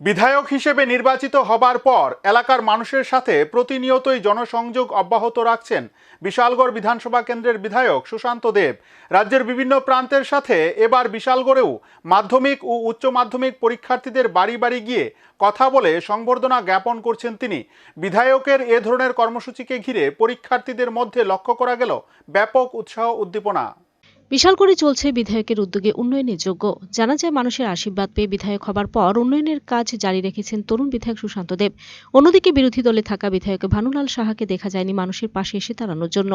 বিধায়ক হিসেবে নির্বাচিত হবার পর এলাকার মানুষের সাথে প্রতিনিয়তই জনসংযোগ অব্যাহত রাখছেন বিশালগড় বিধানসভা কেন্দ্রের বিধায়ক সুশান্ত দেব। রাজ্যের বিভিন্ন প্রান্তের সাথে এবার বিশালগড়েও মাধ্যমিক ও উচ্চ মাধ্যমিক পরীক্ষার্থীদের বাড়ি বাড়ি গিয়ে কথা বলে সংবর্ধনা জ্ঞাপন করছেন তিনি। বিধায়কের এ ধরনের কর্মসূচিকে ঘিরে পরীক্ষার্থীদের মধ্যে লক্ষ্য করা গেল ব্যাপক উৎসাহ উদ্দীপনা। বিশাল করে চলছে বিধায়কের উদ্যোগে উন্নয়নের যোগ্য। জানা যায়, মানুষের আশীর্বাদ পেয়ে বিধায়ক হবার পর উন্নয়নের কাজ জারি রেখেছেন তরুণ বিধায়ক সুশান্ত দেব। অন্যদিকে বিরোধী দলে থাকা বিধায়ক ভানুলাল সাহাকে দেখা যায়নি মানুষের পাশে এসে দাঁড়ানোর জন্য।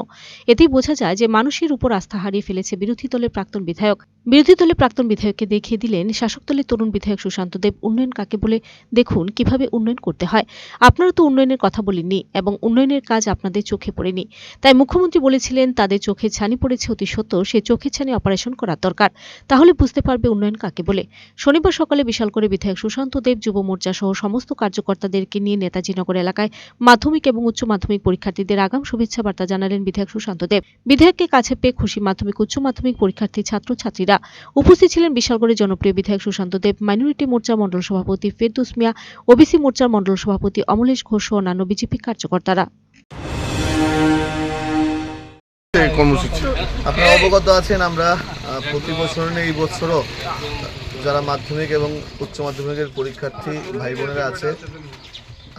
এতেই বোঝা যায় যে মানুষের উপর আস্থা হারিয়ে ফেলেছে বিরোধী দলের প্রাক্তন বিধায়ক। বিরোধী দলের প্রাক্তন বিধায়ককে দেখিয়ে দিলেন শাসক দলের তরুণ বিধায়ক সুশান্ত দেব, উন্নয়ন কাকে বলে? দেখুন কীভাবে উন্নয়ন করতে হয়। আপনারা তো উন্নয়নের কথা বলেননি এবং উন্নয়নের কাজ আপনাদের চোখে পড়েনি। তাই মুখ্যমন্ত্রী বলেছিলেন, তাদের চোখে ছানি পড়েছে অতি সত্য, সে চোখে ছানি অপারেশন করার দরকার। তাহলে বুঝতে পারবে উন্নয়ন কাকে বলে। শনিবার সকালে বিশাল করে বিধায়ক সুশান্ত দেব যুব মোর্চা সহ সমস্ত কার্যকর্তাদেরকে নিয়ে নেতাজি নগর এলাকায় মাধ্যমিক এবং উচ্চ মাধ্যমিক পরীক্ষার্থীদের আগাম শুভেচ্ছা বার্তা জানালেন বিধায়ক সুশান্ত দেব। বিধায়ককে কাছে পেয়ে খুশি মাধ্যমিক, উচ্চ মাধ্যমিক পরীক্ষার্থী ছাত্রছাত্রীরা। উপস্থিত ছিলেন বিশালগড়ের জনপ্রিয় বিধায়ক সুশান্ত দেব, মাইনরিটি মোর্চা মণ্ডল সভাপতি ফেরদুস মিয়া, ওবিসি মোর্চার মণ্ডল সভাপতি অমলেশ ঘোষ ও অন্যান্য বিজেপি কার্যকর্তারা। কর্মসূচি। আপনারা অবগত আছেন আমরা প্রতি বছর এই বছরও যারা মাধ্যমিক এবং উচ্চ মাধ্যমিকের পরীক্ষার্থী ভাই বোনেরা আছে,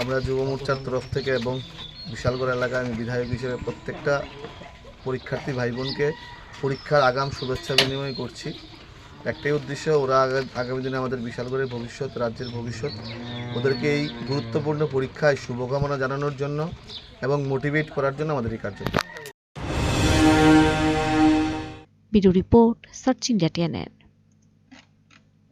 আমরা যুব মোর্চার তরফ থেকে এবং বিশালগড় এলাকায় আমি বিধায়ক হিসেবে প্রত্যেকটা পরীক্ষার্থী ভাই বোনকে পরীক্ষার আগাম শুভেচ্ছা বিনিময় করছি। একটাই উদ্দেশ্য, ওরা আগামী দিনে আমাদের বিশালগড়ের ভবিষ্যৎ, রাজ্যের ভবিষ্যৎ। ওদেরকে এই গুরুত্বপূর্ণ পরীক্ষায় শুভকামনা জানানোর জন্য এবং মোটিভেট করার জন্য আমাদের এই কার্যক্রম। Report search India TNN